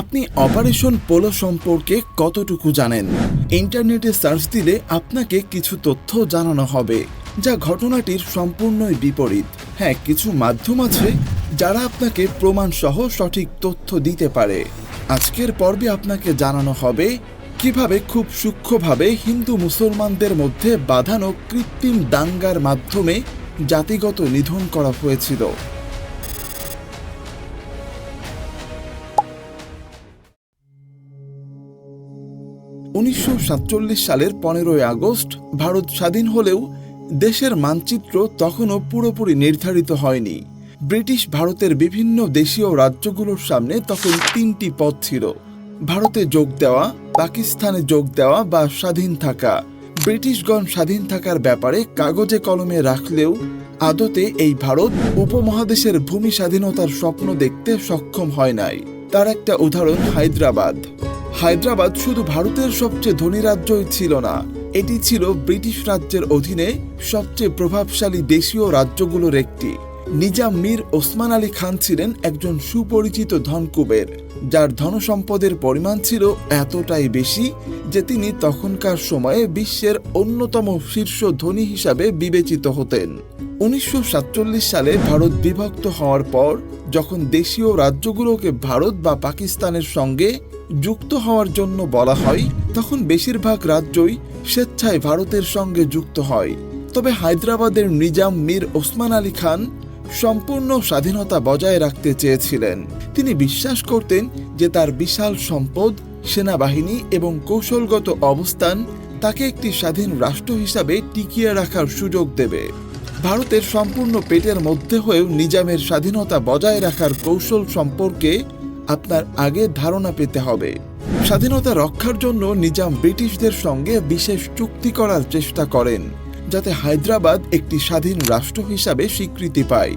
আপনি operation polo সম্পর্কে কতটুকু জানেন? ইন্টারনেটে সার্চ দিলে আপনাকে কিছু তথ্য জানানো হবে, যা ঘটনাটির সম্পূর্ণই বিপরীত। হ্যাঁ কিছু মাধ্যম আছে যারা আপনাকে প্রমাণ সহ সঠিক তথ্য দিতে পারে। আজকের পর্বে আপনাকে জানানো হবে কীভাবে খুব সূক্ষ্মভাবে হিন্দু মুসলমানদের মধ্যে বাঁধানো কৃত্রিম দাঙ্গার মাধ্যমে জাতিগত নিধন করা হয়েছিল। সালের পনেরোই আগস্ট ভারত স্বাধীন হলেও দেশের মানচিত্র তখনও পুরোপুরি নির্ধারিত হয়নি। ব্রিটিশ ভারতের বিভিন্ন দেশীয় রাজ্যগুলোর সামনে তখন তিনটি পথ ছিল। ভারতে যোগ দেওয়া, পাকিস্তানে যোগ দেওয়া বা স্বাধীন থাকা। ব্রিটিশগণ স্বাধীন থাকার ব্যাপারে কাগজে কলমে রাখলেও আদতে এই ভারত উপমহাদেশের ভূমি স্বাধীনতার স্বপ্ন দেখতে সক্ষম হয় নাই। তার একটা উদাহরণ হায়দ্রাবাদ। হায়দ্রাবাদ শুধু ভারতের সবচেয়ে ধনী রাজ্যই ছিল না, এটি ছিল ব্রিটিশ রাজ্যের অধীনে সবচেয়ে প্রভাবশালী দেশীয় রাজ্যগুলোর একটি। নিজাম মীর ওসমান আলী খান ছিলেন একজন সুপরিচিত ধনকুবের, যার ধনসম্পদের পরিমাণ ছিল এতটাই বেশি যে তিনি তখনকার সময়ে বিশ্বের অন্যতম শীর্ষ ধনী হিসাবে বিবেচিত হতেন। উনিশশো সাতচল্লিশ সালে ভারত বিভক্ত হওয়ার পর, যখন দেশীয় রাজ্যগুলোকে ভারত বা পাকিস্তানের সঙ্গে যুক্ত হওয়ার জন্য বলা হয়, তখন বেশিরভাগ রাজ্যই স্বেচ্ছায় ভারতের সঙ্গে যুক্ত হয়। তবে হায়দ্রাবাদের নিজাম মীর ওসমান আলী খান সম্পূর্ণ স্বাধীনতা বজায় রাখতে চেয়েছিলেন। তিনি বিশ্বাস করতেন যে তার বিশাল সম্পদ, সেনাবাহিনী এবং কৌশলগত অবস্থান তাকে একটি স্বাধীন রাষ্ট্র হিসাবে টিকিয়ে রাখার সুযোগ দেবে। ভারতের সম্পূর্ণ পেটের মধ্যে হয়েও নিজামের স্বাধীনতা বজায় রাখার কৌশল সম্পর্কে আপনার আগে ধারণা পেতে হবে। স্বাধীনতা রক্ষার জন্য নিজাম ব্রিটিশদের সঙ্গে বিশেষ চুক্তি করার চেষ্টা করেন, যাতে হায়দ্রাবাদ একটি স্বাধীন রাষ্ট্র হিসাবে স্বীকৃতি পায়।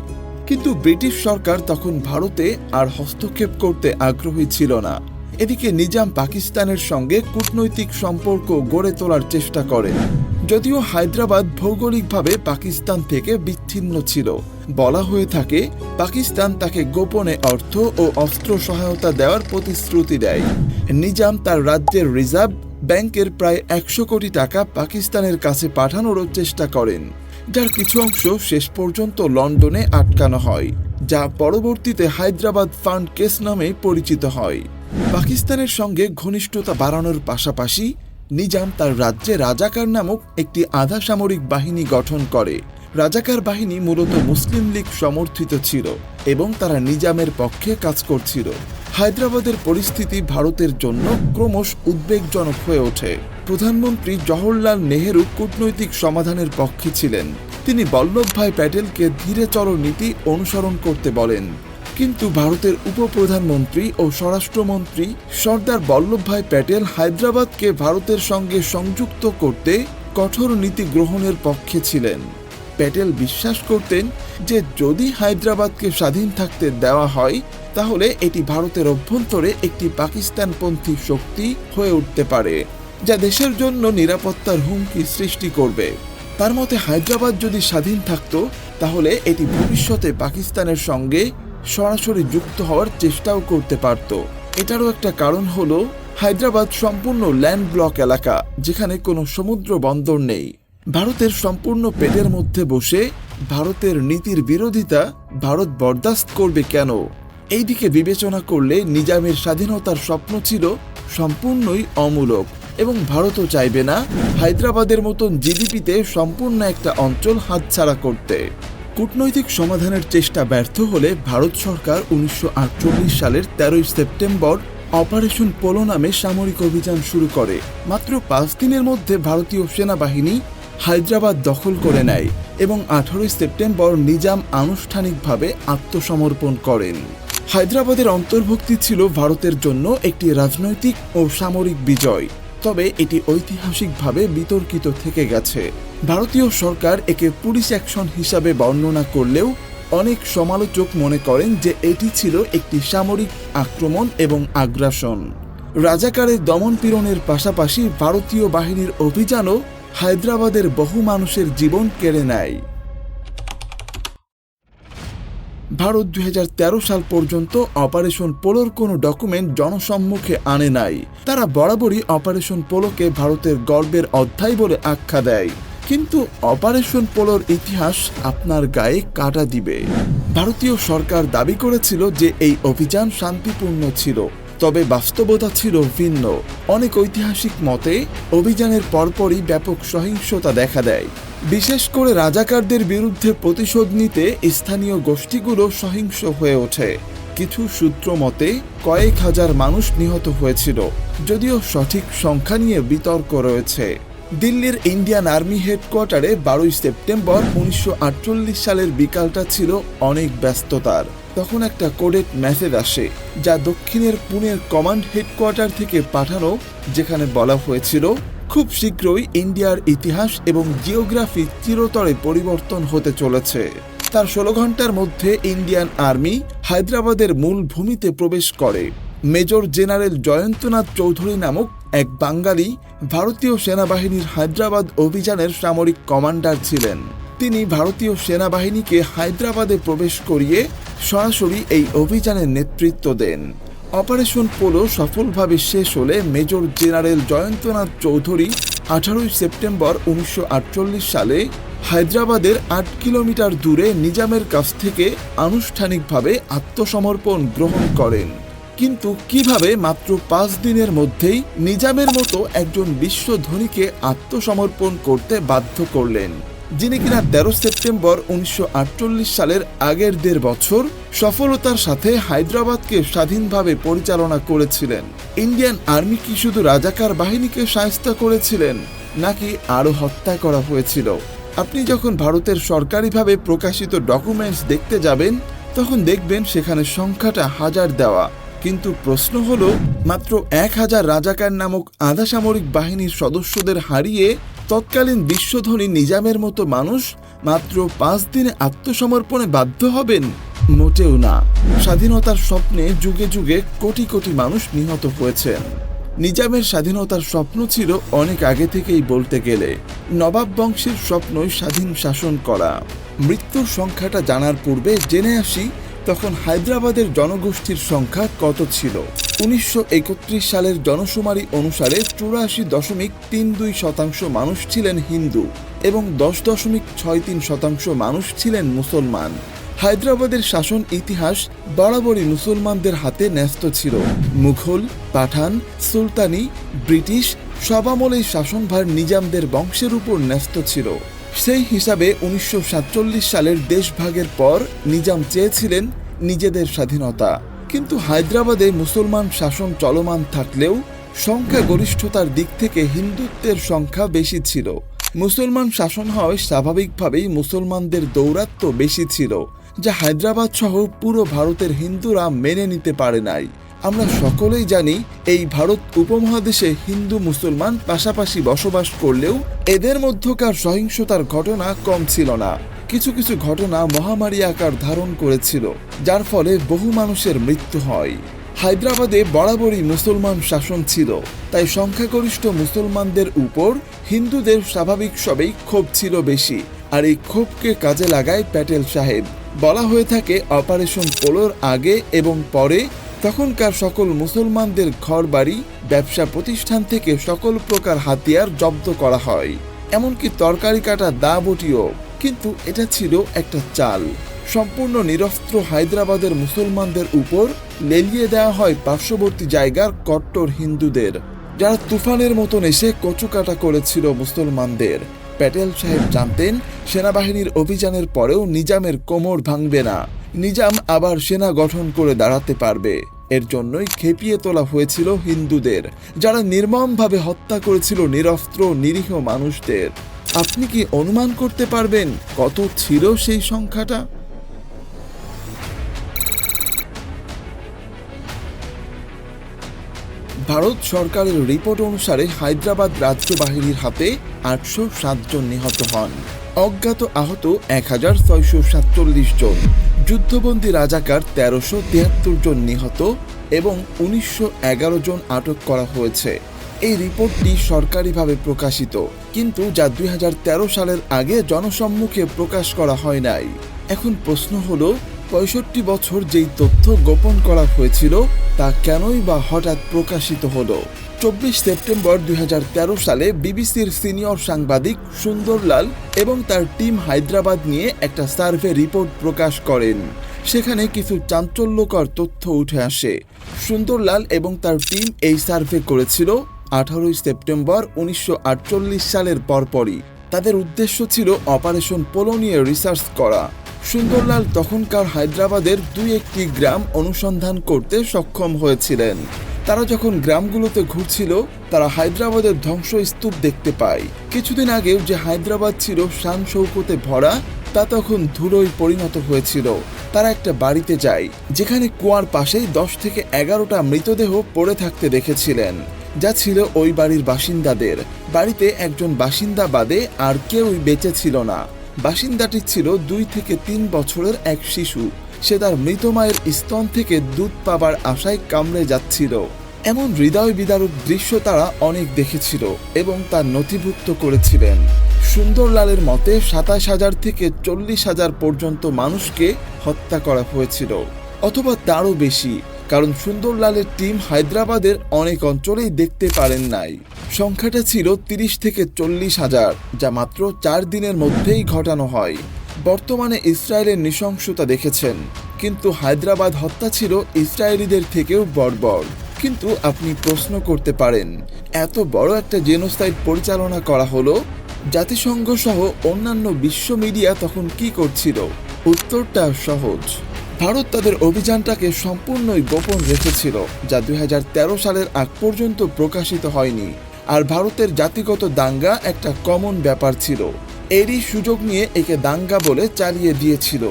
কিন্তু ব্রিটিশ সরকার তখন ভারতে আর হস্তক্ষেপ করতে আগ্রহী ছিল না। এদিকে নিজাম পাকিস্তানের সঙ্গে কূটনৈতিক সম্পর্ক গড়ে তোলার চেষ্টা করেন, যদিও হায়দ্রাবাদ ভৌগোলিকভাবে পাকিস্তান থেকে বিচ্ছিন্ন ছিল। বলা হয়ে থাকে, পাকিস্তান তাকে গোপনে অর্থ ও অস্ত্র সহায়তা দেওয়ার প্রতিশ্রুতি দেয়। নিজাম তার রাজ্যের রিজার্ভ ব্যাংকের প্রায় একশো কোটি টাকা পাকিস্তানের কাছে পাঠানোরও চেষ্টা করেন, যার কিছু অংশ শেষ পর্যন্ত লন্ডনে আটকানো হয়, যা পরবর্তীতে হায়দ্রাবাদ ফান্ড কেস নামে পরিচিত হয়। পাকিস্তানের সঙ্গে ঘনিষ্ঠতা বাড়ানোর পাশাপাশি, নিজাম তার রাজ্যে রাজাকার নামক একটি আধা সামরিক বাহিনী গঠন করে রাজাকার বাহিনী মূলত মুসলিম লীগ সমর্থিত ছিল এবং তারা নিজামের পক্ষে কাজ করছিল। হায়দ্রাবাদের পরিস্থিতি ভারতের জন্য ক্রমশ উদ্বেগজনক হয়ে ওঠে। প্রধানমন্ত্রী জওহরলাল নেহেরু কূটনৈতিক সমাধানের পক্ষে ছিলেন। তিনি বল্লভভাই প্যাটেলকে ধীরে চলো নীতি অনুসরণ করতে বলেন। কিন্তু ভারতের উপপ্রধানমন্ত্রী ও স্বরাষ্ট্রমন্ত্রী সর্দার বল্লভভাই প্যাটেল হায়দ্রাবাদকে ভারতের সঙ্গে সংযুক্ত করতে কঠোর নীতি গ্রহণের পক্ষে ছিলেন। প্যাটেল বিশ্বাস করতেন যে যদি হায়দ্রাবাদকে স্বাধীন থাকতে দেওয়া হয়, তাহলে এটি ভারতের অভ্যন্তরে একটি পাকিস্তানপন্থী শক্তি হয়ে উঠতে পারে, যা দেশের জন্য নিরাপত্তার হুমকি সৃষ্টি করবে। তার মতে, হায়দ্রাবাদ যদি স্বাধীন থাকত, তাহলে এটি ভবিষ্যতে পাকিস্তানের সঙ্গে সরাসরি যুক্ত হওয়ার চেষ্টাও করতে পারত। এটারও একটা কারণ হলো, হায়দ্রাবাদ সম্পূর্ণ ল্যান্ড ব্লক এলাকা, যেখানে কোনো সমুদ্র বন্দর নেই। ভারতের সম্পূর্ণ পেটের মধ্যে বসে ভারতের নীতির বিরোধিতা ভারত বরদাস্ত করবে কেন? এই দিকে বিবেচনা করলে নিজামের স্বাধীনতার স্বপ্ন ছিল সম্পূর্ণই অমূলক এবং ভারতও চাইবে না হায়দ্রাবাদের মতন জিডিপিতে সম্পূর্ণ একটা অঞ্চল হাতছাড়া করতে। কূটনৈতিক সমাধানের চেষ্টা ব্যর্থ হলে ভারত সরকার উনিশশো আটচল্লিশ সালের তেরোই সেপ্টেম্বর অপারেশন পোলো নামে সামরিক অভিযান শুরু করে। মাত্র পাঁচ দিনের মধ্যে ভারতীয় সেনাবাহিনী হায়দ্রাবাদ দখল করে নেয় এবং আঠারোই সেপ্টেম্বর নিজাম আনুষ্ঠানিকভাবে আত্মসমর্পণ করেন। হায়দ্রাবাদের অন্তর্ভুক্তি ছিল ভারতের জন্য একটি রাজনৈতিক ও সামরিক বিজয়, তবে এটি ঐতিহাসিকভাবে বিতর্কিত থেকে গেছে। ভারতীয় সরকার একে পুলিশ অ্যাকশন হিসাবে বর্ণনা করলেও অনেক সমালোচক মনে করেন যে এটি ছিল একটি সামরিক আক্রমণ এবং আগ্রাসন। রাজাকারের দমন পীড়নের পাশাপাশি ভারতীয় বাহিনীর অভিযানও হায়দ্রাবাদের বহু মানুষের জীবন কেড়ে নেয়। ভারত দুই হাজার তেরো সাল পর্যন্ত অপারেশন পোলোর কোনো ডকুমেন্ট জনসম্মুখে আনে নাই। তারা বরাবরই অপারেশন পোলোকে ভারতের গর্বের অধ্যায় বলে আখ্যা দেয়। কিন্তু অপারেশন পোলোর ইতিহাস আপনার গায়ে কাটা দিবে। ভারতীয় সরকার দাবি করেছিল যে এই অভিযান শান্তিপূর্ণ ছিল। তবে বাস্তবতা ছিল ভিন্ন। অনেক ঐতিহাসিক মতে, অভিযানের পরপরই ব্যাপক সহিংসতা দেখা দেয়। বিশেষ করে রাজাকারদের বিরুদ্ধে প্রতিশোধ নিতে স্থানীয় গোষ্ঠীগুলো সহিংস হয়ে ওঠে। কিছু সূত্র মতে, কয়েক হাজার মানুষ নিহত হয়েছিল, যদিও সঠিক সংখ্যা নিয়ে বিতর্ক রয়েছে। দিল্লির ইন্ডিয়ান আর্মি হেডকোয়ার্টারে বারোই সেপ্টেম্বর উনিশশো আটচল্লিশ সালের বিকালটা ছিল অনেক ব্যস্ততার। তখন একটা কোডেড মেসেজ আসে, যা দক্ষিণের পুনের কমান্ড হেডকোয়ার্টার থেকে পাঠানো, যেখানে বলা হয়েছিল, খুব শীঘ্রই ইন্ডিয়ার ইতিহাস এবং জিওগ্রাফি চিরতরে পরিবর্তন হতে চলেছে। তার ষোলো ঘণ্টার মধ্যে ইন্ডিয়ান আর্মি হায়দ্রাবাদের মূল ভূমিতে প্রবেশ করে। মেজর জেনারেল জয়ন্তনাথ চৌধুরী নামক এক বাঙালি ভারতীয় সেনাবাহিনীর হায়দ্রাবাদ অভিযানের সামরিক কমান্ডার ছিলেন। তিনি ভারতীয় সেনাবাহিনীকে হায়দ্রাবাদে প্রবেশ করিয়ে সরাসরি এই অভিযানের নেতৃত্ব দেন। অপারেশন পোলো সফলভাবে শেষ হলে মেজর জেনারেল জয়ন্তনাথ চৌধুরী আঠারোই সেপ্টেম্বর উনিশশো আটচল্লিশ সালে হায়দ্রাবাদের আট কিলোমিটার দূরে নিজামের কাছ থেকে আনুষ্ঠানিকভাবে আত্মসমর্পণ গ্রহণ করেন। কিন্তু কীভাবে মাত্র পাঁচ দিনের মধ্যেই নিজামের মতো একজন বিশ্বধনীকে আত্মসমর্পণ করতে বাধ্য করলেন? যিনি কিনা তেরো সেপ্টেম্বর উনিশশো আটচল্লিশ সালের আগের দেড় বছর সফলতার সাথে হায়দ্রাবাদকে স্বাধীনভাবে পরিচালনা করেছিলেন। ইন্ডিয়ান আর্মি কি শুধু রাজাকার বাহিনীকে সায়স্তা করেছিলেন, নাকি আরও হত্যা করা হয়েছিল? আপনি যখন ভারতের সরকারিভাবে প্রকাশিত ডকুমেন্টস দেখতে যাবেন, তখন দেখবেন সেখানে সংখ্যাটা হাজার দেওয়া। কিন্তু প্রশ্ন হলো, মাত্র এক হাজার রাজাকার নামক আধা সামরিক বাহিনীর সদস্যদের হারিয়ে তৎকালীন বিশ্বধনী নিজামের মতো মানুষ মাত্র পাঁচ দিনে আত্মসমর্পণে বাধ্য হবেন? মোটেও না। স্বাধীনতার স্বপ্নে যুগে যুগে কোটি কোটি মানুষ নিহত হয়েছেন। নিজামের স্বাধীনতার স্বপ্ন ছিল অনেক আগে থেকেই বলতে গেলে নবাব বংশের স্বপ্নই স্বাধীন শাসন করা। মৃত্যুর সংখ্যাটা জানার পূর্বে জেনে আসি তখন হায়দ্রাবাদের জনগোষ্ঠীর সংখ্যা কত ছিল। উনিশশো একত্রিশ সালের জনশুমারি অনুসারে চুরাশি দশমিক তিন দুই শতাংশ মানুষ ছিলেন হিন্দু এবং দশ দশমিক ছয় তিন শতাংশ মানুষ ছিলেন মুসলমান। হায়দ্রাবাদের শাসন ইতিহাস বরাবরই মুসলমানদের হাতে ন্যস্ত ছিল। মুঘল, পাঠান, সুলতানি, ব্রিটিশ সবামলেই শাসনভার নিজামদের বংশের উপর ন্যস্ত ছিল। সেই হিসাবে উনিশশো সাতচল্লিশ সালের দেশভাগের পর নিজাম চেয়েছিলেন নিজেদের স্বাধীনতা। কিন্তু হায়দ্রাবাদে মুসলমান শাসন চলমান থাকলেও সংখ্যাগরিষ্ঠতার দিক থেকে হিন্দুত্বের সংখ্যা বেশি ছিল। মুসলমান শাসন হয় স্বাভাবিকভাবেই মুসলমানদের দৌরাত্ম্য বেশি ছিল, যা হায়দ্রাবাদ সহ পুরো ভারতের হিন্দুরা মেনে নিতে পারে নাই। আমরা সকলেই জানি এই ভারত উপমহাদেশে হিন্দু মুসলমান পাশাপাশি বসবাস করলেও এদের মধ্যকার সহিংসতার ঘটনা কম ছিল না। কিছু কিছু ঘটনা মহামারী আকার ধারণ করেছিল, যার ফলে বহু মানুষের মৃত্যু হয়। হায়দ্রাবাদে বরাবরই মুসলমান শাসন ছিল, তাই সংখ্যাগরিষ্ঠ মুসলমানদের উপর হিন্দুদের স্বাভাবিক সবেই ক্ষোভ ছিল বেশি, আর এই ক্ষোভকে কাজে লাগায় প্যাটেল সাহেব। বলা হয়ে থাকে, অপারেশন পোলোর আগে এবং পরে তখনকার সকল মুসলমানদের ঘরবাড়ি, ব্যবসা প্রতিষ্ঠান থেকে সকল প্রকার হাতিয়ার জব্দ করা হয়। এমনকি তরকারি কাটা দা বটিও কিন্তু এটা ছিল একটা চাল। সম্পূর্ণ নিরস্ত্র হায়দ্রাবাদের মুসলমানদের উপর লেলিয়ে দেওয়া হয় পার্শ্ববর্তী জায়গার কট্টর হিন্দুদের। যারা তুফানের মতন এসে কচুকাটা করেছিল মুসলমানদের। প্যাটেল সাহেব জানতেন, সেনাবাহিনীর অভিযানের পরেও নিজামের কোমর ভাঙবে না। নিজাম আবার সেনা গঠন করে দাঁড়াতে পারবে। এর জন্যই খেপিয়ে তোলা হয়েছিল হিন্দুদের, যারা নির্মমভাবে হত্যা করেছিল নিরস্ত্র, নিরীহ মানুষদের। আপনি কি অনুমান করতে পারবেন কত ছিল সেই সংখ্যাটা? ভারত সরকারের রিপোর্ট অনুসারে হায়দ্রাবাদ রাজ্য বাহিনীর হাতে আটশো সাত জন নিহত হন। অজ্ঞাত আহত এক হাজার ছয়শো সাতচল্লিশ জন। যুদ্ধবন্দী রাজাকার তেরোশো তিয়াত্তর জন নিহত এবং উনিশশো এগারো জন আটক করা হয়েছে। এই রিপোর্টটি সরকারিভাবে প্রকাশিত। কিন্তু যা দুই হাজার তেরো সালের আগে জনসম্মুখে প্রকাশ করা হয় নাই। এখন প্রশ্ন হলো, পঁয়ষট্টি বছর যেই তথ্য গোপন করা হয়েছিল, তা কেনই বা হঠাৎ প্রকাশিত হলো? চব্বিশ সেপ্টেম্বর দু হাজার তেরো সালে বিবিসির সিনিয়র সাংবাদিক সুন্দরলাল এবং তার টিম হায়দ্রাবাদ নিয়ে একটা সার্ভে রিপোর্ট প্রকাশ করেন। সেখানে কিছু চাঞ্চল্যকর তথ্য উঠে আসে। সুন্দরলাল এবং তার টিম এই সার্ভে করেছিল আঠারোই সেপ্টেম্বর উনিশশো আটচল্লিশ সালের পরপরই। তাদের উদ্দেশ্য ছিল অপারেশন পোলো নিয়ে রিসার্চ করা। সুন্দরলাল তখনকার হায়দ্রাবাদের দুই একটি গ্রাম অনুসন্ধান করতে সক্ষম হয়েছিলেন। তারা যখন গ্রামগুলোতে ঘুরছিল, তারা হায়দ্রাবাদের ধ্বংসস্তূপ দেখতে পায়। কিছুদিন আগেও যে হায়দ্রাবাদ ছিল শান শৌকতে ভরা, তা তখন ধুলোয় পরিণত হয়েছিল। তারা একটা বাড়িতে যায়, যেখানে কুয়ার পাশেই দশ থেকে এগারোটা মৃতদেহ পড়ে থাকতে দেখেছিলেন। যা ছিল ওই বাড়ির বাসিন্দাদের। বাড়িতে একজন বাসিন্দা বাদে আর কেউই বেঁচে ছিল না। বাসিন্দাটি ছিল দুই থেকে তিন বছরের এক শিশু। সে তার মৃত মায়ের স্তন থেকে দুধ পাবার আশায় কামড়ে যাচ্ছিল। এমন হৃদয় বিদারক দৃশ্য তারা অনেক দেখেছিল এবং তা নথিভুক্ত করেছিলেন। সুন্দরলালের মতে সাতাশ হাজার থেকে চল্লিশ হাজার পর্যন্ত মানুষকে হত্যা করা হয়েছিল অথবা তারও বেশি। কারণ সুন্দরলালের টিম হায়দ্রাবাদের অনেক অঞ্চলেই দেখতে পারেন নাই। সংখ্যাটা ছিল তিরিশ থেকে চল্লিশ হাজার, যা মাত্র চার দিনের মধ্যেই ঘটানো হয়। বর্তমানে ইসরায়েলের নৃশংসতা দেখেছেন, কিন্তু হায়দ্রাবাদ হত্যা ছিল ইসরায়েলিদের থেকেও বর্বর। কিন্তু আপনি প্রশ্ন করতে পারেন, এত বড় একটা জেনোসাইড পরিচালনা করা হলো? জাতিসংঘ সহ অন্যান্য বিশ্ব মিডিয়া তখন কি করছিল? উত্তরটা সহজ। ভারত তাদের অভিযানটাকে সম্পূর্ণই গোপন রেখেছিল, যা দুই হাজার তেরো সালের আগ পর্যন্ত প্রকাশিত হয়নি। আর ভারতের জাতিগত দাঙ্গা একটা কমন ব্যাপার ছিল। এরই সুযোগ নিয়ে একে দাঙ্গা বলে চালিয়ে দিয়েছিল।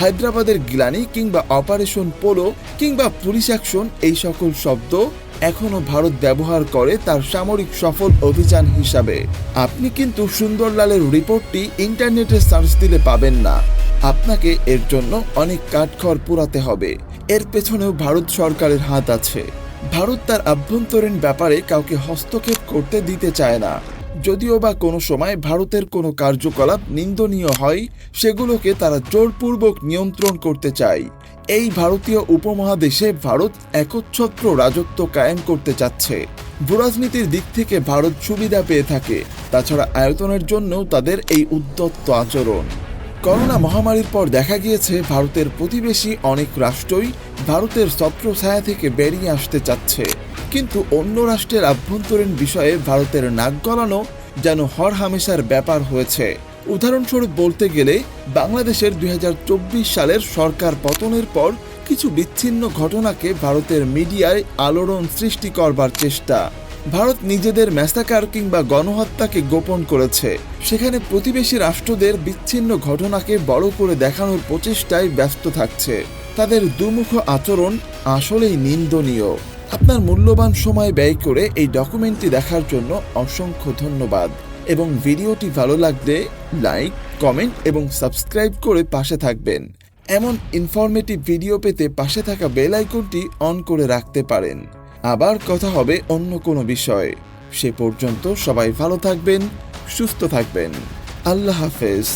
হায়দ্রাবাদের গ্লানি কিংবা অপারেশন পোলো কিংবা পুলিশ অ্যাকশন এই সকল শব্দ এখনও ভারত ব্যবহার করে তার সামরিক সফল অভিযান হিসাবে। আপনি কিন্তু সুন্দরলালের রিপোর্টটি ইন্টারনেটে সার্চ দিলে পাবেন না। আপনাকে এর জন্য অনেক কাঠখড় পোড়াতে হবে। এর পেছনেও ভারত সরকারের হাত আছে। ভারত তার আভ্যন্তরীণ ব্যাপারে কাউকে হস্তক্ষেপ করতে দিতে চায় না। যদিও বা কোনো সময় ভারতের কোনো কার্যকলাপ নিন্দনীয় হয়, সেগুলোকে তারা জোরপূর্বক নিয়ন্ত্রণ করতে চায়। এই ভারতীয় উপমহাদেশে ভারত একচ্ছত্র রাজত্ব কায়েম করতে চাচ্ছে। ভূরাজনীতির দিক থেকে ভারত সুবিধা পেয়ে থাকে। তাছাড়া আয়তনের জন্যও তাদের এই উদ্যত্ত আচরণ। করোনা মহামারীর পর দেখা গিয়েছে, ভারতের প্রতিবেশী অনেক রাষ্ট্রই ভারতের ছত্রছায়া থেকে বেরিয়ে আসতে চাচ্ছে। কিন্তু অন্য রাষ্ট্রের আভ্যন্তরীণ বিষয়ে ভারতের নাক গলানো যেন হর হামেশার ব্যাপার হয়েছে। উদাহরণস্বরূপ বলতে গেলে, বাংলাদেশের দুই হাজার চব্বিশ সালের সরকার পতনের পর কিছু বিচ্ছিন্ন ঘটনাকে ভারতের মিডিয়ায় আলোড়ন সৃষ্টি করবার চেষ্টা। ভারত নিজেদের ম্যাসাকার কিংবা গণহত্যাকে গোপন করেছে। সেখানে প্রতিবেশী রাষ্ট্রদের বিচ্ছিন্ন ঘটনাকে বড় করে দেখানোর প্রচেষ্টায় ব্যস্ত থাকছে। তাদের দুমুখ আচরণ আসলেই নিন্দনীয়। আপনার মূল্যবান সময় ব্যয় করে এই ডকুমেন্টটি দেখার জন্য অসংখ্য ধন্যবাদ। এবং ভিডিওটি ভালো লাগলে লাইক, কমেন্ট এবং সাবস্ক্রাইব করে পাশে থাকবেন। এমন ইনফরমেটিভ ভিডিও পেতে পাশে থাকা বেল আইকনটি অন করে রাখতে পারেন। আবার কথা হবে অন্য কোনো বিষয়ে। সে পর্যন্ত সবাই ভালো থাকবেন, সুস্থ থাকবেন। আল্লাহ হাফেজ।